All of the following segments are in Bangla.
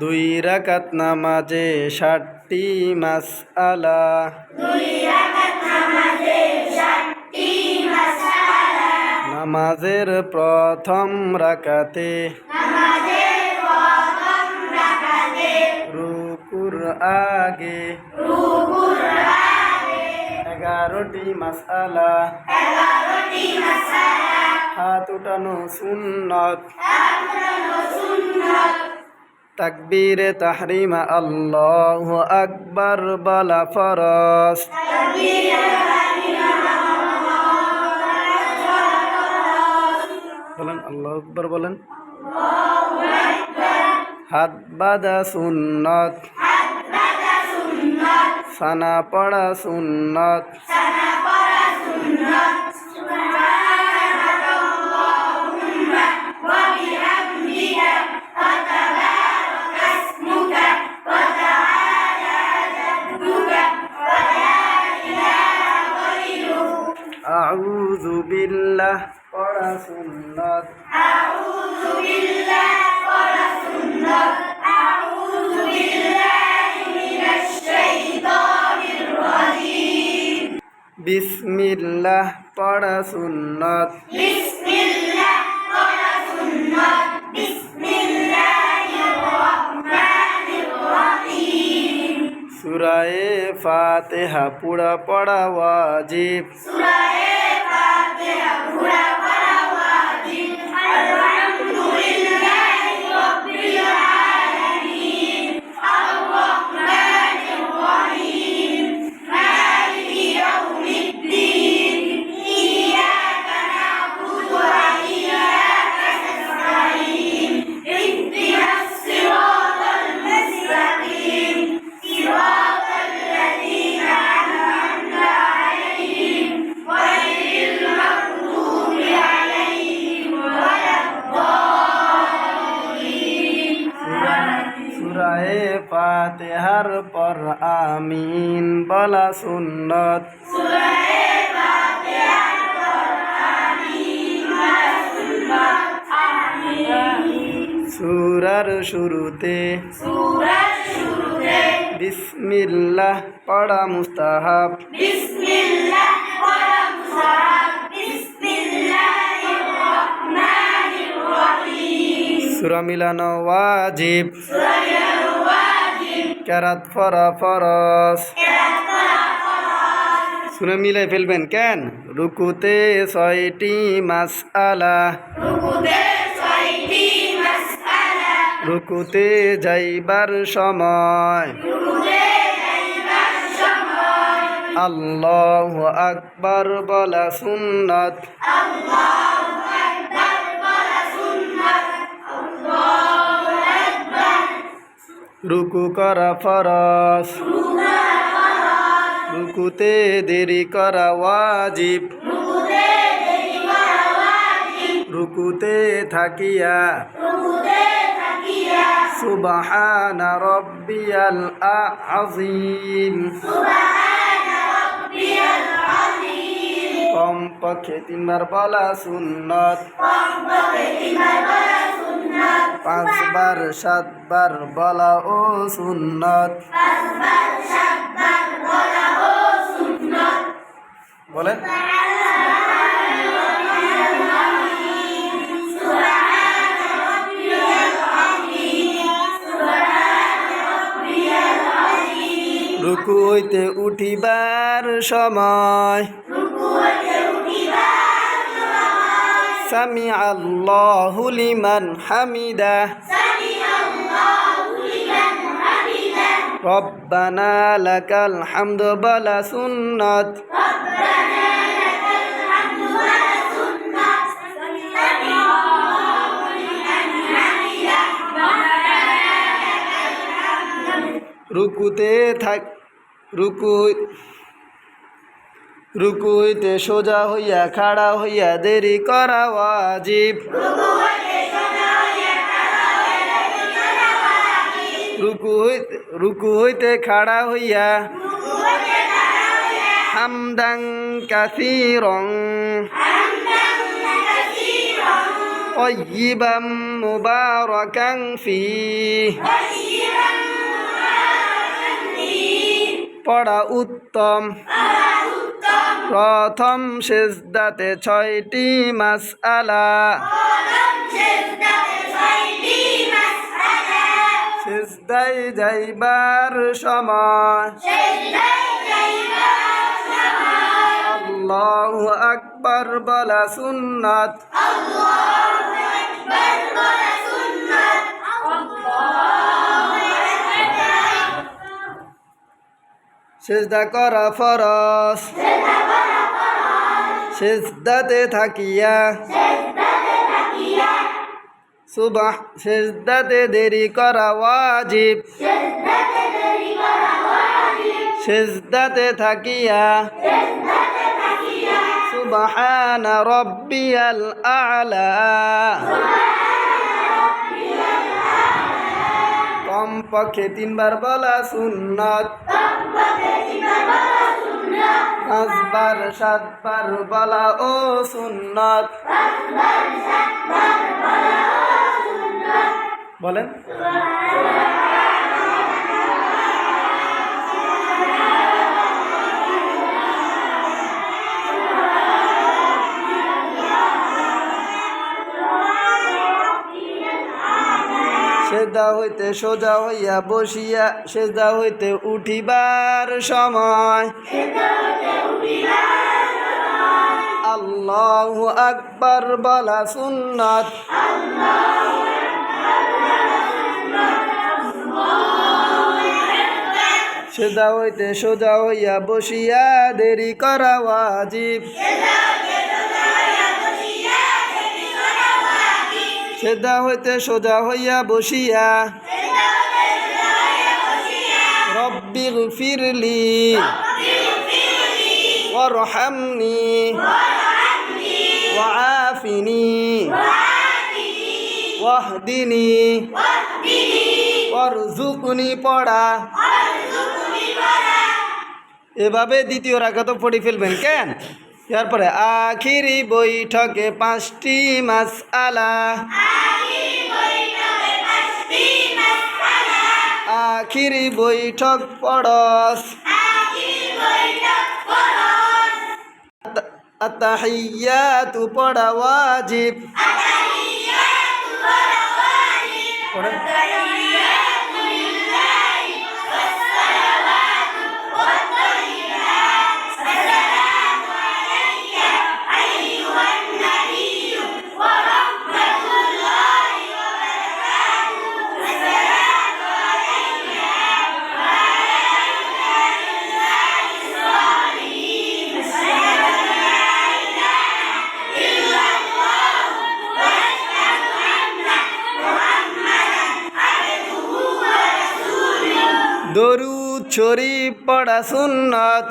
দুই রাকাত নামাজে ষাটটি মাস আলা নামাজের প্রথম রাকাতে। রুকুর আগে। এগারোটি মাস আলা হাত উঠানো সুন্নত। তাকবীরে, তাহরিমা, আল্লাহ আকবর, বলা ফরস বলেন, আল্লাহ আকবর বলেন। হাত বাঁধা সুন্নত। সানা পড়া সুন্নত। বিসমিল্লাহ পড়া সুন্নত সুরায়ে ফাতেহা পুরা পড়া ওয়াজিব সুরায়ে সুন্নত সুরার শুরুতে বিসমিল্লাহ পড়া মুস্তাহাব। সুরা মিলানো ওয়াজিব। কেরাত ফরা ফরস সুরা মিলাই ফেলবেন কেন? রুকুতে ছয়টি মাস আলা রুকুতে যাইবার সময়। আল্লাহ আকবর বলা সুন্নত। রুকু করা ফরস রুকুতে দেরি করা ওয়াজিব। রুকুতে থাকিয়া। সুবহান রব্বিয়াল আযীম। কমপক্ষে তিনবার বলা সুন্নত। পাঁচবার, সাতবার বলা ও সুন্নত। বলেন। রুকু উঠিবার সময়। সামি আল্লাহু লিমান হামিদা। রব্বানা লাকাল হামদু বলা সুন্নত। রুকুতে থাক, রুকু রুকু হইতে সোজা হইয়া খাড়া হইয়া দেরি করা ওয়াজিব। রুকু হইতে রুকু হইতে রুকু হইতে খাড়া হইয়া। হামদাং কাসিরং। طيبا مباركا فيه পড়া উত্তম। প্রথম শেষ দাতে ছয়টি মাস আলা সেজদাই যাইবার সময়। আল্লাহু আকবার বলা সুন্নাত। সেজদা করা ফরস সেজদাতে থাকিয়া। সুবাহ সেজদাতে দেরি করা ওয়াজিব। সেজদাতে থাকিয়া। সুবহান রব্বিয়াল আলা। কমপক্ষে তিনবার বলা সুন্নত। পাঁচবার সাতবার বলা ও সুন্নত। বলেন। সেদা হইতে সোজা হইয়া বসিয়া সেদা হইতে উঠিবার সময়। আল্লাহু আকবার বলা সুন্নত। সেদা হইতে সোজা হইয়া বসিয়া দেরি করা ওয়াজিব। সেদা হইতে সোজা হইয়া বসিয়া রব্বি ফিরলি ওয়ারহামনি ওয়াআফিনি ওয়াহদিনি ওয়ারজুকনি পড়া এভাবে দ্বিতীয় রাখাত পড়ে ফেলবেন কেন? তারপরে আখিরি বৈঠকে পাঁচটি মাস আলা আখিরি বৈঠক পড়স আতাহিয়াতু পড়া ওয়াজিব। পড়েন। দরুদ শরীফ পড়া সুন্নত।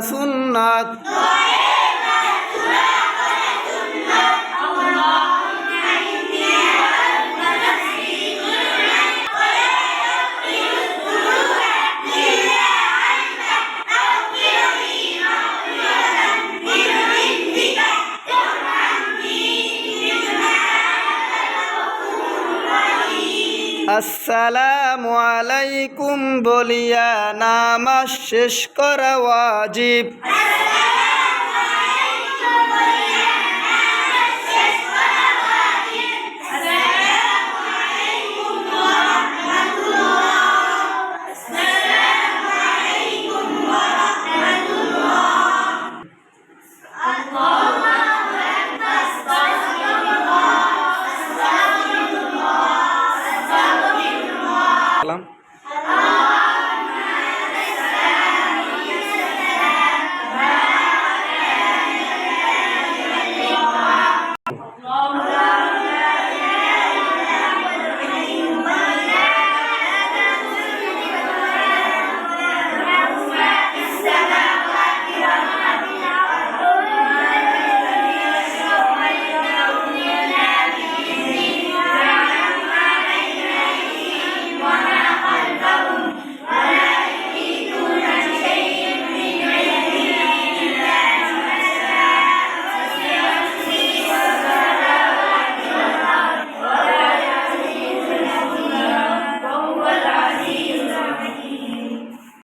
সুন্নত। আসসালামু আলাইকুম বলিয়া নামাজ শেষ করা ওয়াজিব।